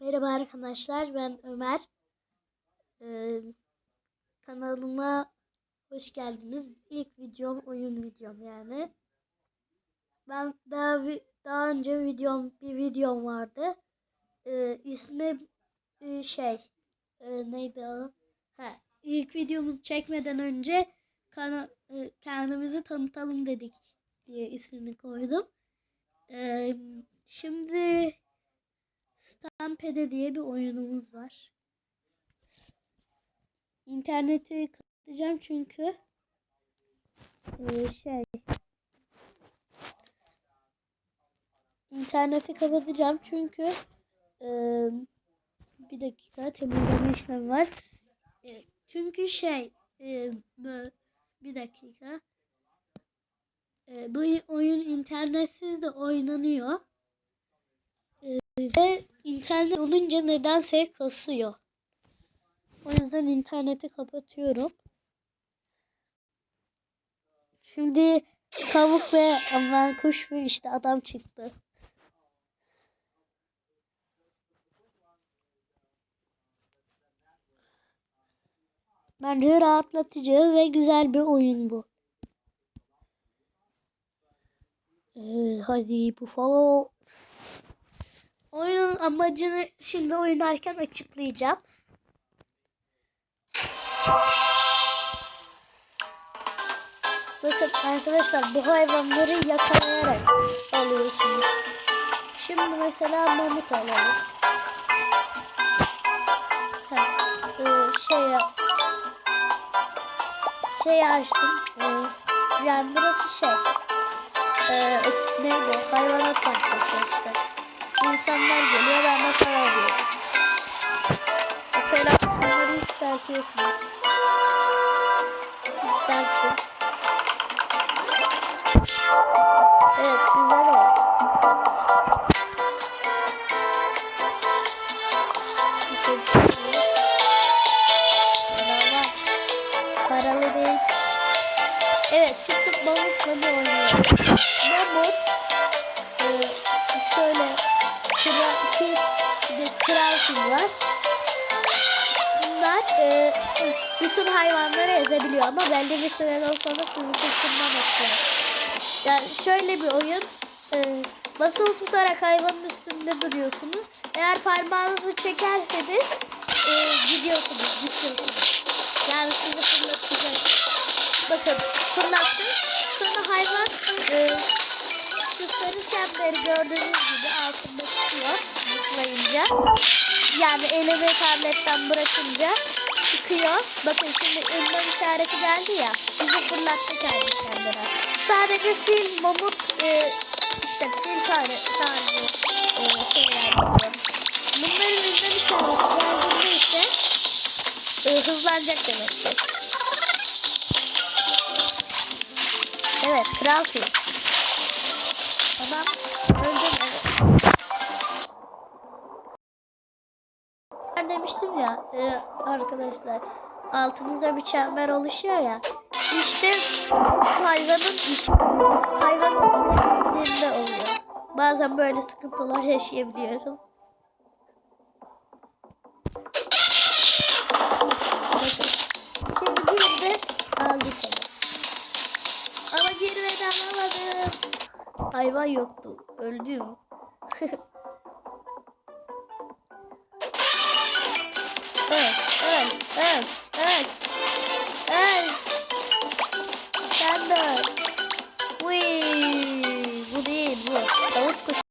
Merhaba arkadaşlar ben Ömer. Ee, kanalıma hoş geldiniz. İlk videom oyun videom yani. Ben daha daha önce videom bir videom vardı. Ee, ismi e, şey e, neydi o? Ha, ilk videomuzu çekmeden önce kana- e, kendimizi tanıtalım dedik diye ismini koydum. Ee, şimdi Stampede diye bir oyunumuz var. İnterneti kapatacağım çünkü e, şey interneti kapatacağım çünkü e, bir dakika temizleme işlemi var. E, çünkü şey e, bir dakika E, bu oyun internetsiz de oynanıyor. Ve internet olunca nedense kasıyor. O yüzden interneti kapatıyorum. Şimdi tavuk ve aman kuş ve işte adam çıktı. Bence rahatlatıcı ve güzel bir oyun bu. Ee, hadi bu follow. Oyunun amacını şimdi oynarken açıklayacağım. Bakın arkadaşlar bu hayvanları yakalayarak alıyorsunuz. Şimdi mesela mamut alalım. E, şey. Şey açtım. E, yani burası şey. E, neydi? Hayvanat bahçesi işte. İnsanlar geliyor ben de para alıyorum. Mesela şunları yükseltiyorsunuz. Yükselttim. Evet güzel oldu. Paralı değil. Evet şimdi mamutla bir oynayalım. Mamut e, şöyle kral, iki de kral fil var. Bunlar e, bütün hayvanları ezebiliyor ama belli bir süreden sonra sizi kısımdan atıyor. Yani şöyle bir oyun. E, basılı tutarak hayvanın üstünde duruyorsunuz. Eğer parmağınızı çekerseniz e, gidiyorsunuz, düşüyorsunuz. Yani sizi fırlatacak. Bakın fırlattım. Çemberi gördüğünüz gibi altında tutuyor. Zıplayınca. Yani elimi tabletten bırakınca çıkıyor. Bakın şimdi ünlem işareti geldi ya. Bizi fırlattı kendi kendine. Sadece fil, mamut, e, işte fil tane, tane e, şeyler var. Bunların ünlem işareti geldiğinde ise e, hızlanacak demektir. Evet, kral fil. Ya e, arkadaşlar altımızda bir çember oluşuyor ya. İşte hayvanın hayvanın içinde oluyor. Bazen böyle sıkıntılar yaşayabiliyorum. Şimdi girdi aldı seni. Ama girmeden alamadım. Hayvan yoktu. Öldüm. run, run, run.